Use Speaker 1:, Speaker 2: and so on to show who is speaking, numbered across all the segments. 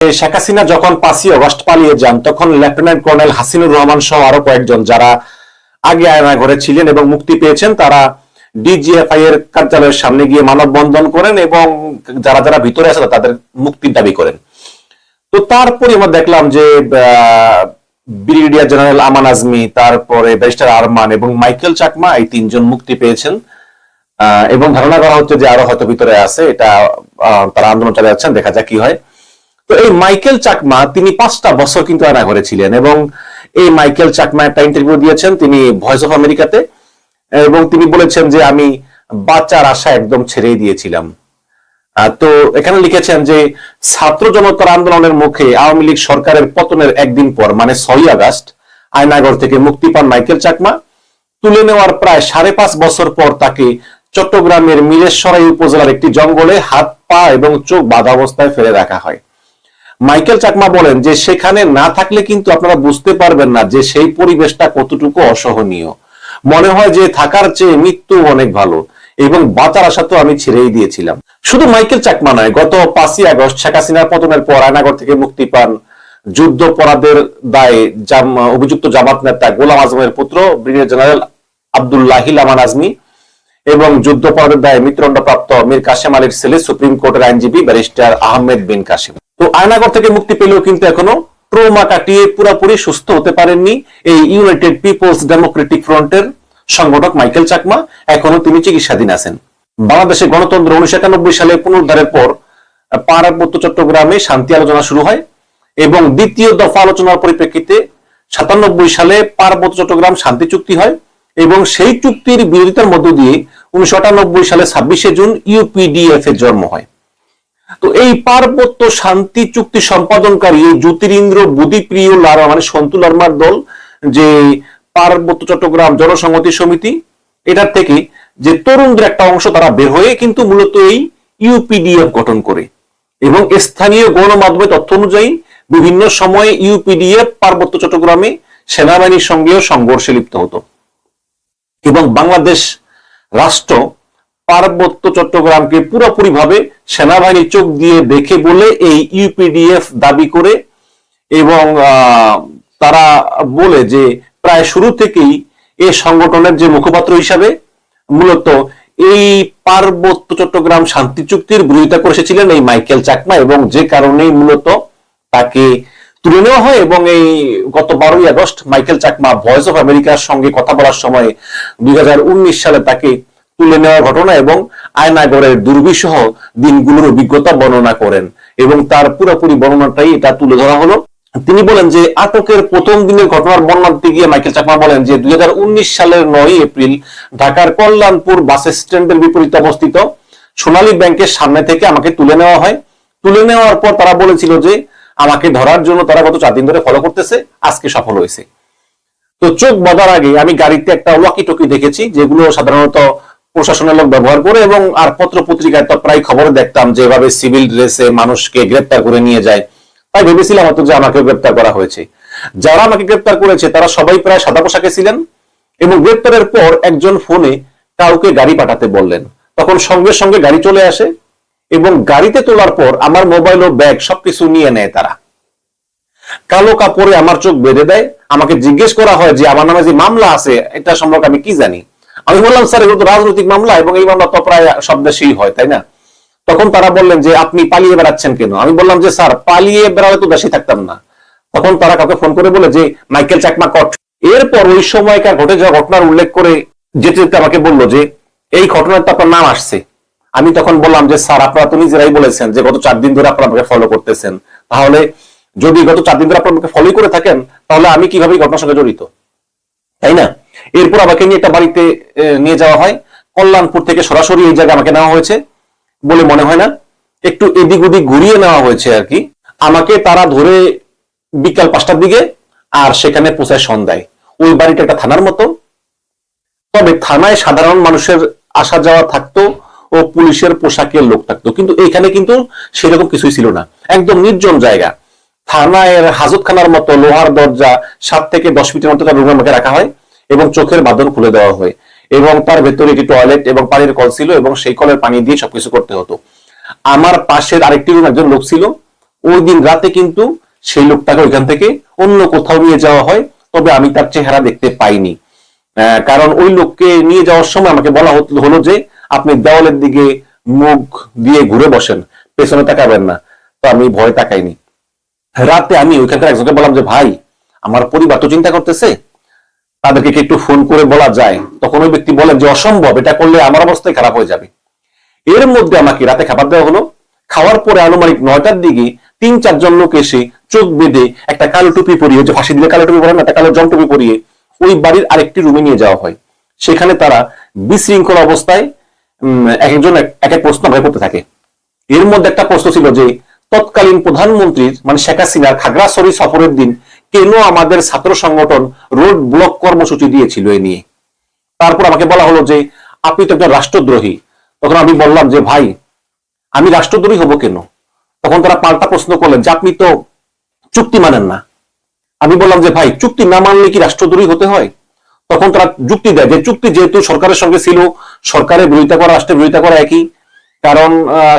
Speaker 1: শেখ হাসিনা যখন পাঁচই অগস্ট পালিয়ে যান, তখন লেফটেন্যান্ট কর্নেল হাসিনুর রহমান সহ আরও কয়েকজন যারা আগে আয়না ঘরে ছিলেন এবং মুক্তি পেয়েছেন, তারা ডিজিএফআই এর কার্যালয়ের সামনে গিয়ে মানববন্ধন করেন এবং যারা যারা ভিতরে আছে তাদের মুক্তির দাবি করেন। তো তারপরে আমরা দেখলাম যে ব্রিগেডিয়ার জেনারেল আমান আজমি, তারপরে ব্যারিস্টার আরমান এবং মাইকেল চাকমা এই তিনজন মুক্তি পেয়েছেন। এবং ধারণা করা হচ্ছে যে আরও হয়তো ভিতরে আছে, এটা তারা আন্দোলন চালিয়ে যাচ্ছেন, দেখা যাক কি হয়। তো এই মাইকেল চাকমা, তিনি পাঁচটা বছর কিন্তু আয়না ঘরে ছিলেন এবং এই মাইকেল চাকমা একটা ইন্টারভিউ দিয়েছেন, তিনি ভয়েস অফ আমেরিকাতে এবং তিনি বলেছেন যে আমি বাচ্চার আশা একদম ছেড়েই দিয়েছিলাম। তো এখানে লিখেছেন যে, ছাত্র জনতার আন্দোলনের মুখে আওয়ামী লীগ সরকারের পতনের একদিন পর মানে ছয় আগস্ট, আয়নাগর থেকে মুক্তি পান মাইকেল চাকমা। তুলে নেওয়ার প্রায় সাড়ে পাঁচ বছর পর তাকে চট্টগ্রামের মিরেশ্বরাই উপজেলার একটি জঙ্গলে হাত, পা এবং চোখ বাঁধা অবস্থায় ফেলে রাখা হয়। মাইকেল চাকমা বলেন যে সেখানে না থাকলে কিন্তু আপনারা বুঝতে পারবেন না যে সেই পরিবেশটা কতটুকু অসহনীয়। মনে হয় যে থাকার চেয়ে মৃত্যু অনেক ভালো এবং বাঁচার আশা তো আমি ছেড়েই দিয়েছিলাম। শুধু মাইকেল চাকমা নয়, গত পাঁচই আগস্ট শেখ হাসিনার পতনের পর আয়নাগর থেকে মুক্তি পান যুদ্ধপরাধের দায়ে অভিযুক্ত জামাত নেতা গোলাম আজমের পুত্র ব্রিগেডিয়ার জেনারেল আব্দুল্লাহিল আমান আজমি এবং যুদ্ধপরাধের দায়ে মৃত্যুদণ্ডপ্রাপ্ত মীর কাশেম আলীর ছেলে সুপ্রিম কোর্টের আইনজীবী ব্যারিস্টার আহমেদ বিন কাশেম। তো আয়নাগর থেকে মুক্তি পেলেও কিন্তু এখনও ট্রোমা কাটিয়ে পুরোপুরি সুস্থ হতে পারেননি এই ইউনাইটেড পিপলস ডেমোক্রেটিক ফ্রন্টের সংগঠক মাইকেল চাকমা। এখনও তিনি চিকিৎসাধীন আছেন। বাংলাদেশে গণতন্ত্র উনিশশো একানব্বই সালে পুনরুদ্ধারের পর পার্বত্য চট্টগ্রামে শান্তি আলোচনা শুরু হয় এবং দ্বিতীয় দফা আলোচনার পরিপ্রেক্ষিতে সাতানব্বই সালে পার্বত্য চট্টগ্রাম শান্তি চুক্তি হয় এবং সেই চুক্তির বিরোধিতার মধ্য দিয়ে উনিশশো আটানব্বই সালে ছাব্বিশে জুন ইউপিডিএফ এর জন্ম হয়। তো এই পার্বত্য শান্তি চুক্তি সম্পাদনকারী জ্যোতিরিন্দ্র বুদ্ধিপ্রিয় লারা মানে সন্তু লার্মার দল, যে পার্বত্য চট্টগ্রাম জনসংহতি সমিতি, এটার থেকে যে তরুণদের একটা অংশ তারা বের হয়ে কিন্তু মূলত এই ইউপিডিএফ গঠন করে এবং স্থানীয় গণমাধ্যমে তথ্য অনুযায়ী বিভিন্ন সময়ে ইউপিডিএফ পার্বত্য চট্টগ্রামে সেনাবাহিনীর সঙ্গেও সংঘর্ষে লিপ্ত হতো। এবং বাংলাদেশ রাষ্ট্র পার্বত্য চট্টগ্রামকে পুরোপুরি ভাবে সেনাবাহিনী চোখ দিয়ে দেখে বলে এই ইউপিডিএফ দাবি করে এবং তারা বলে যে প্রায় শুরু থেকেই এই সংগঠনের যে মুখপাত্র হিসাবে মূলত এই পার্বত্য চট্টগ্রাম শান্তি চুক্তির বিরোধিতা করে এসেছিলেন এই মাইকেল চাকমা এবং যে কারণেই মূলত তাকে তুলে নেওয়া হয় এবং এই গত বারোই August Michael Chakma voice of আমেরিকার সঙ্গে কথা বলার সময় দুই হাজার উনিশ সালে তাকে তুলে নেওয়ার ঘটনা এবং আয়নাগরের দুর্বিষহ দিনগুলোর অভিজ্ঞতা বর্ণনা করেন এবং তার পুরোপুরি বর্ণনাটাই এটা তুলে ধরা হলো। তিনি বলেন যে, আটকের প্রথম দিনের ঘটনার বর্ণনা দিতে গিয়ে মাইকেল চাকমা বলেন যে, দুই সালের নয় এপ্রিল ঢাকার কল্যাণপুর বাস স্ট্যান্ডের বিপরীতে অবস্থিত সোনালী ব্যাংকের সামনে থেকে আমাকে তুলে নেওয়া হয়। তুলে নেওয়ার পর তারা বলেছিল যে, আমাকে ধরার জন্য তারা গত চার দিন ধরে ফলো করতেছে, আজকে সফল হয়েছে। তো চোখ বাঁধার আগে আমি গাড়িতে একটা ওয়াকি টকি দেখেছি, যেগুলো সাধারণত প্রশাসনের লোক ব্যবহার করে এবং আর পত্র পত্রিকায় তো প্রায় খবরে দেখতাম যে এভাবে সিভিল ড্রেসে মানুষকে গ্রেপ্তার করে নিয়ে যায়। তাই ভেবেছিলাম হয়তো যে আমাকে গ্রেপ্তার করা হয়েছে। যারা আমাকে গ্রেপ্তার করেছে, তারা সবাই প্রায় সাদা পোশাকে ছিলেন এবং গ্রেপ্তারের পর একজন ফোনে কাউকে গাড়ি পাঠাতে বললেন। তখন সঙ্গে সঙ্গে গাড়ি চলে আসে এবং গাড়িতে তোলার পর আমার মোবাইল ও ব্যাগ সবকিছু নিয়ে নেয় তারা। কালো কাপড়ে আমার চোখ বেঁধে দেয়। আমাকে জিজ্ঞেস করা হয় যে, আমার নামে যে মামলা আছে, এটা সম্পর্কে আমি কি জানি? আমি বললাম, স্যার, এগুলো তো রাজনৈতিক মামলা এবং এই মামলা তো প্রায় সব দেশেই হয়, তাই না? তখন তারা বললেন যে, আপনি পালিয়ে বেড়াচ্ছেন কেন? আমি বললাম যে, স্যার, পালিয়ে বেড়ালে তো দেশে থাকতাম না। তখন তারা কাউকে ফোন করে বলে যে, মাইকেল চাকমা কট এরপর ওই সময়কার ঘটে যাওয়া ঘটনার উল্লেখ করে যেতে যেতে আমাকে বলল যে, এই ঘটনার তো আপনার নাম আসছে। আমি তখন বললাম যে, স্যার, আপনারা তো নিজেরাই বলেছেন যে, গত চার দিন ধরে আপনারা আমাকে ফলো করতেছেন। তাহলে যদি গত চার দিন ধরে আপনারা আমাকে ফলো করে থাকেন, তাহলে আমি কীভাবে ঘটনার সঙ্গে জড়িত? তাই না? এরপর আমাকে নিয়ে একটা বাড়িতে নিয়ে যাওয়া হয়। কল্যাণপুর থেকে সরাসরি এই জায়গায় আমাকে নেওয়া হয়েছে বলে মনে হয় না। একটু এদিক ওদিক ঘুরিয়ে নেওয়া হয়েছে আর কি। আমাকে তারা ধরে বিকাল পাঁচটার দিকে আর সেখানে পৌঁছায় সন্ধ্যায়। ওই বাড়িটা একটা থানার মতো। তবে থানায় সাধারণ মানুষের আসা যাওয়া থাকতো ও পুলিশের পোশাকের লোক থাকতো। কিন্তু এখানে কিন্তু সেরকম কিছুই ছিল না। একদম নির্জন জায়গা। থানায় হাজতখানার মতো লোহার দরজা, সাত থেকে দশ মিটার মতো রুমের মধ্যে রাখা হয়। এবং চোখের বাঁধন খুলে দেওয়া হয়। এবং তার ভেতরে একটি টয়লেট এবং পানির কল ছিল এবং সেই কলের পানি দিয়ে সবকিছু করতে হতো। আমার পাশের আরেকটি রুম একজন লোক ছিল। ওই দিন রাতে কিন্তু সেই লোকটাকে ওইখান থেকে অন্য কোথাও নিয়ে যাওয়া হয়। তবে আমি তার চেহারা দেখতে পাইনি। কারণ ওই লোককে নিয়ে যাওয়ার সময় আমাকে বলা হলো যে, আপনি দেওয়ালের দিকে মুখ দিয়ে ঘুরে বসেন। পেছনে তাকাবেন না। তো আমি ভয় তাকাইনি। রাতে আমি ওইখানকার একজনকে বললাম যে, ভাই, আমার পরিবার তো চিন্তা করতেছে? তাদেরকে একটু ফোন করে বলা যায়? তখন ওই ব্যক্তি বলেন যে, অসম্ভব, এটা করলে আমার অবস্থায় খারাপ হয়ে যাবে। এর মধ্যে আমাকে রাতে খাবার দেওয়া হলো। খাওয়ার পরে আনুমানিক নয়টার দিকে তিন, চারজন লোক এসে চোখ বেঁধে একটা কালো টুপি পরিয়ে, যে ফাঁসি দিলে কালো টুপি পরে না, একটা কালো জম টুপি পরিয়ে ওই বাড়ির আরেকটি রুমে নিয়ে যাওয়া হয়। সেখানে তারা বিশৃঙ্খল অবস্থায় এক একজন এক এক প্রশ্ন করতে থাকে। এর মধ্যে একটা প্রশ্ন ছিল যে, তৎকালীন প্রধানমন্ত্রীর মানে শেখ হাসিনার খাগড়াছড়ি সফরের দিন কেন আমাদের ছাত্র সংগঠন রোড ব্লক কর্মসূচি দিয়েছিল এ নিয়ে? তারপর আমাকে বলা হলো যে, আপনি তো একজন রাষ্ট্রদ্রোহী। তখন আমি বললাম যে, ভাই, আমি রাষ্ট্রদ্রোহী হব কেন? তখন তারা পাল্টা প্রশ্ন করলেন যে, আপনি তো চুক্তি মানেন না। আমি বললাম যে, ভাই, চুক্তি না মানলে কি রাষ্ট্রদ্রোহী হতে হয়? তখন তারা যুক্তি দেয় যে, চুক্তি যেহেতু সরকারের সঙ্গে ছিল, সরকারের বিরোধিতা করা, রাষ্ট্রের বিরোধিতা করা একই। কারণ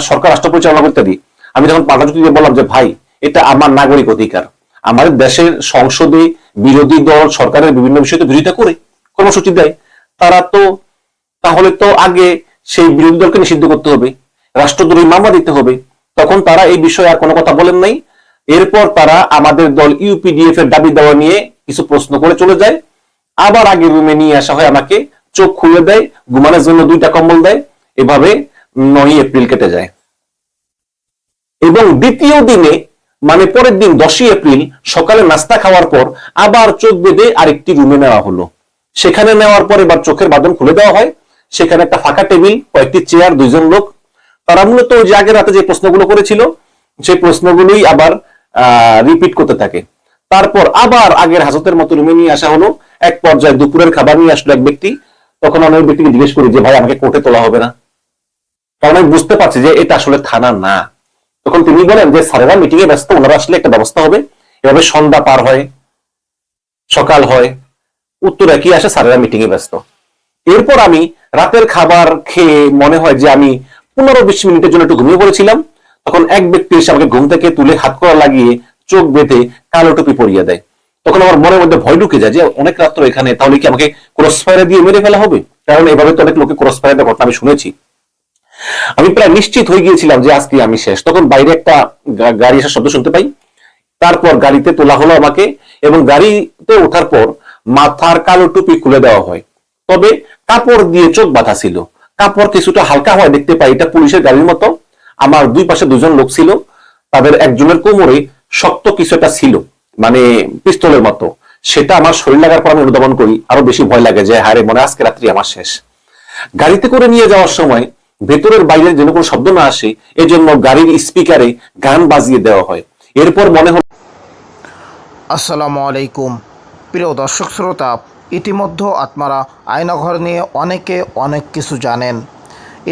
Speaker 1: সরকার রাষ্ট্র পরিচালনা করতে দিই আমি যখন পাল্টা দিয়ে বললাম যে, ভাই, এটা আমার নাগরিক অধিকার। আমাদের দেশের সংসদে বিরোধী দল, সরকারের বিভিন্ন বিষয়তে বিরোধিতা করে কর্মসূচি দেয়, তারা তো, তাহলে তো আগে সেই বিরোধী দলকে নিষিদ্ধ করতে হবে, রাষ্ট্রদ্রোহী মামলা দিতে হবে, তখন তারা এই বিষয়ে আর কোনো কথা বলেন নাই। এরপর তারা আমাদের দল ইউপিডিএফ এর দাবি দেওয়া নিয়ে কিছু প্রশ্ন করে চলে যায়, আবার আগে রুমে নিয়ে আসা হয় আমাকে, চোখ খুলে দেয়, ঘুমানোর জন্য দুইটা কম্বল দেয়, এভাবে নয় এপ্রিল কেটে যায়। এবং দ্বিতীয় দিনে মানে পরের দিন দশই এপ্রিল সকালে নাস্তা খাওয়ার পর আবার চোখ বেঁধে আরেকটি রুমে নেওয়া হলো। সেখানে নেওয়ার পর এবার চোখের বাঁধন খুলে দেওয়া হয়। সেখানে একটা ফাঁকা টেবিল, কয়েকটি চেয়ার, দুইজন লোক। তারা মূলত ওই যে আগের রাতে যে প্রশ্নগুলো করেছিল, সেই প্রশ্নগুলোই আবার রিপিট করতে থাকে। তারপর আবার আগের হাজতের মতো রুমে নিয়ে আসা হলো। এক পর্যায়ে দুপুরের খাবার নিয়ে আসলো এক ব্যক্তি। তখন আমি ওই ব্যক্তিকে জিজ্ঞেস করি যে, ভাই, আমাকে কোর্টে তোলা হবে না? কারণ আমি বুঝতে পারছি যে, এটা আসলে থানা না। তখন তিনি বলেন যে, স্যারেরা মিটিং এ ব্যস্ত, ওনারা আসলে একটা ব্যবস্থা হবে। এভাবে সন্ধ্যা পার হয়, সকাল হয়, উত্তর একই আসে, স্যারেরা মিটিং এ ব্যস্ত। এরপর আমি রাতের খাবার খেয়ে মনে হয় যে, আমি পনেরো বিশ মিনিটের জন্য একটু ঘুমিয়ে পড়েছিলাম। তখন এক ব্যক্তি এসে আমাকে ঘুম থেকে তুলে হাত করা লাগিয়ে চোখ বেঁধে কালো টুপি পরিয়ে দেয়। তখন আমার মনের মধ্যে ভয় ঢুকে যায় যে, অনেক রাত্র এখানে, তাহলে কি আমাকে ক্রস ফায়ারে দিয়ে মেরে ফেলা হবে? কারণ এভাবে তো অনেক লোকে ক্রস ফায়ারের ঘটনা আমি শুনেছি। আমি প্রায় নিশ্চিত হয়ে গিয়েছিলাম যে আজকে আমি শেষ। তখন বাইরে একটা গাড়ি আসার শব্দ শুনতে পাই। তারপর গাড়িতে তোলা হলো আমাকে এবং গাড়িতে ওঠার পর মাথার কালো টুপি খুলে দেওয়া হয়। তবে কাপড় দিয়ে চোখ বাঁধা ছিল। কাপড় কিছুটা হালকা হয় দেখতে পাই, এটা পুলিশের গাড়ির মতো। আমার দুই পাশে দুজন লোক ছিল। তাদের একজনের কোমরে শক্ত কিছু একটা ছিল মানে পিস্তলের মতো। সেটা আমার শরীর লাগার পর আমি অনুধাবন করি। আরও বেশি ভয় লাগে যে হারে মনে আজকে রাত্রি আমার শেষ। গাড়িতে করে নিয়ে যাওয়ার সময় ভেতরের বাইরের যেন কোনো শব্দ না আসে, এজন্য গাড়ির স্পিকারে গান বাজিয়ে দেওয়া হয়। এরপর মনে হলো
Speaker 2: আসসালামু আলাইকুম। প্রিয় দর্শক শ্রোতা, ইতিমধ্যে আপনারা আয়নাঘর নিয়ে অনেকে অনেক কিছু জানেন।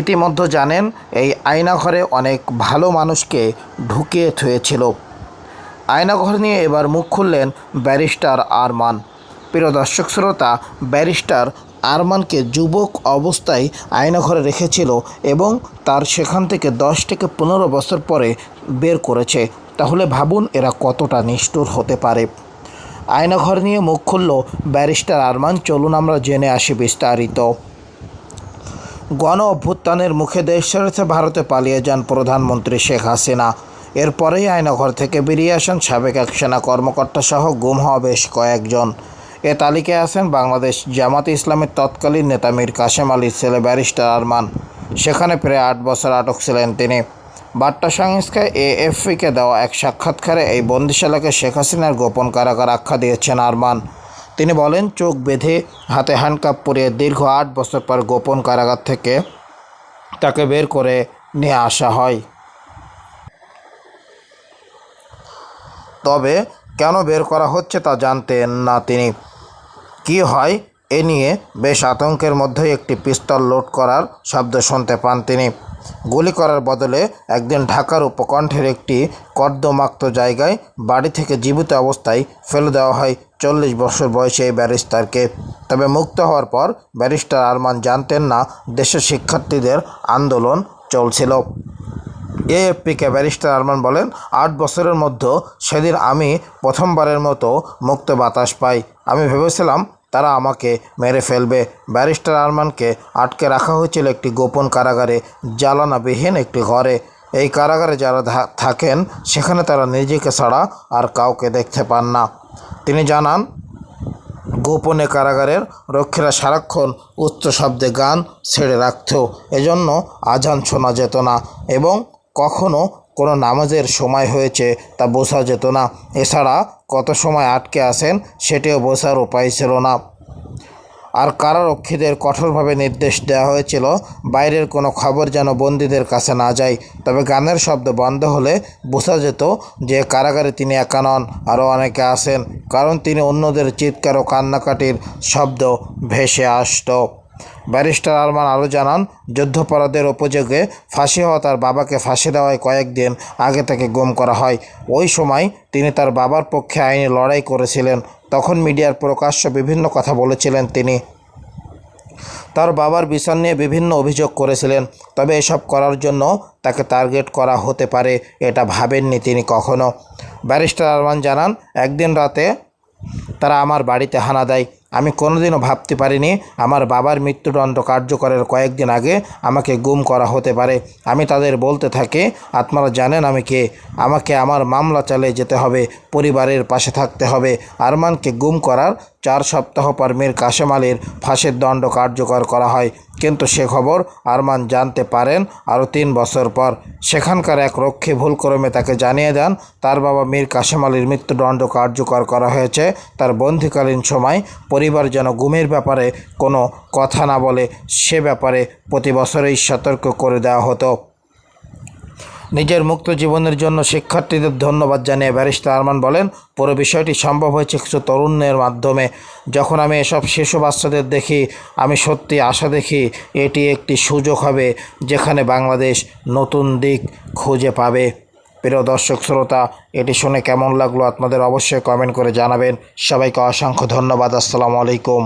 Speaker 2: ইতিমধ্যে জানেন, এই আয়নাঘরে অনেক ভালো মানুষকে ঢুকিয়ে থুয়েছিল। আয়নাঘর নিয়ে এবার মুখ খুললেন ব্যারিস্টার আরমান। প্রিয় দর্শক শ্রোতা, ব্যারিস্টার আরমানকে যুবক অবস্থায় আয়নাঘরে রেখেছিল এবং তার সেখান থেকে দশ থেকে পনেরো বছর পরে বের করেছে। তাহলে ভাবুন এরা কতটা নিষ্ঠুর হতে পারে। আয়নাঘর নিয়ে মুখ খুলল ব্যারিস্টার আরমান। চলুন আমরা জেনে আসি বিস্তারিত। গণ অভ্যুত্থানের মুখে দেশ ছেড়েছে ভারতে, পালিয়ে যান প্রধানমন্ত্রী শেখ হাসিনা। এরপরেই আয়নাঘর থেকে বেরিয়ে আসেন সাবেক এক সেনা কর্মকর্তা সহ গুম হওয়া বেশ কয়েকজন। এ তালিকায় আছেন বাংলাদেশ জামাতে ইসলামের তৎকালীন নেতা মীর কাশেম আলীর ছেলে ব্যারিস্টার আরমান। সেখানে প্রায় আট বছর আটক ছিলেন তিনি। বার্তা সংস্থায় এএফপিকে দেওয়া এক সাক্ষাৎকারে এই বন্দিশালাকে শেখ হাসিনার গোপন কারাগার আখ্যা দিয়েছেন আরমান। তিনি বলেন, চোখ বেঁধে হাতে হ্যান্ডকাপ পরিয়ে দীর্ঘ আট বছর পর গোপন কারাগার থেকে তাকে বের করে নিয়ে আসা হয়। তবে কেন বের করা হচ্ছে তা জানতেন না তিনি। কি হয়? এ নিয়ে বেশ আতঙ্কের মধ্যে একটি পিস্তল লোড করার শব্দ শুনতে পান তিনি। গুলি করার বদলে একদিন ঢাকার উপকণ্ঠের একটি কর্দমাক্ত জায়গায় বাড়ি থেকে জীবিত অবস্থায় ফেলে দেওয়া হয় চল্লিশ বছর বয়সে এই ব্যারিস্টারকে। তবে মুক্ত হওয়ার পর ব্যারিস্টার আরমান জানতেন না দেশের শিক্ষার্থীদের আন্দোলন চলছিল। এএফপিকে ব্যারিস্টার আরমান বলেন, আট বছরের মধ্যে সেদিন আমি প্রথমবারের মতো মুক্ত বাতাস পাই। আমি ভেবেছিলাম তারা আমাকে মেরে ফেলবে। ব্যারিস্টার আরমানকে আটকে রাখা হয়েছিল একটি গোপন কারাগারে, জ্বালানাবিহীন একটি ঘরে। এই কারাগারে যারা থাকেন, সেখানে তারা নিজেকে ছাড়া আর কাউকে দেখতে পান না। তিনি জানান, গোপনে কারাগারের রক্ষীরা সারাক্ষণ উচ্চ শব্দে গান ছেড়ে রাখত। এজন্য আজান শোনা যেত না এবং কখনো কোনো নামাজের সময় হয়েছে তা বোঝা যেত না। এছাড়া কত সময় আটকে আসেন সেটিও বোঝার উপায় ছিল না। আর কারারক্ষীদের কঠোরভাবে নির্দেশ দেওয়া হয়েছিল, বাইরের কোনো খবর যেন বন্দীদের কাছে না যায়। তবে গানের শব্দ বন্ধ হলে বোঝা যেত যে কারাগারে তিনি একা নন, আরও অনেকে আছেন, কারণ তিনি অন্যদের চিৎকার ও কান্নাকাটির শব্দ ভেসে আসতো। ব্যারিস্টার আরমান আরও জানান, যুদ্ধাপরাধের উপযোগে ফাঁসি হওয়া তার বাবাকে ফাঁসি দেওয়ায় কয়েকদিন আগে থেকে গুম করা হয়। ওই সময় তিনি তার বাবার পক্ষে আইনে লড়াই করেছিলেন। তখন মিডিয়ার প্রকাশ্য বিভিন্ন কথা বলেছিলেন তিনি। তার বাবার বিচার নিয়ে বিভিন্ন অভিযোগ করেছিলেন। তবে এসব করার জন্য তাকে টার্গেট করা হতে পারে, এটা ভাবেননি তিনি কখনো। ব্যারিস্টার আরমান জানান, একদিন রাতে তারা আমার বাড়িতে হানা দেয়। আমি কোনোদিনও ভাবতে পারিনি আমার বাবার মৃত্যুদণ্ড কার্যকরের কয়েকদিন আগে আমাকে গুম করা হতে পারে। আমি তাদের বলতে থাকি, আপনারা জানেন আমি কে। আমাকে আমার মামলা চালিয়ে যেতে হবে, পরিবারের পাশে থাকতে হবে। আরমানকে গুম করার চার সপ্তাহ পর মীর কাশেম আলীর ফাঁসের দণ্ড কার্যকর করা হয়। কিন্তু সে খবর আরমান জানতে পারেন। আরও তিন বছর পর সেখানকার এক রক্ষী ভুলক্রমে তাকে জানিয়ে দেন, তার বাবা মীর কাশেম আলীর মৃত্যুদণ্ড কার্যকর করা হয়েছে। তার বন্দিকালীন সময় পরিবার যেন গুমের ব্যাপারে কোনো কথা না বলে সে ব্যাপারে প্রতি বছরেই সতর্ক করে দেওয়া হতো। নিজের মুক্ত জীবনের জন্য শিক্ষার্থীদের ধন্যবাদ জানিয়ে ব্যারিস্টার আরমান বলেন, পুরো বিষয়টি সম্ভব হয়েছে কিছু তরুণের মাধ্যমে। যখন আমি এসব শিশু বাচ্চাদের দেখি, আমি সত্যি আশা দেখি এটি একটি সুযোগ হবে যেখানে বাংলাদেশ নতুন দিক খুঁজে পাবে। প্রিয় দর্শক শ্রোতা, এটি শুনে কেমন লাগল আপনাদের অবশ্যই কমেন্ট করে জানাবেন। সবাইকে অসংখ্য ধন্যবাদ। আসসালামু আলাইকুম।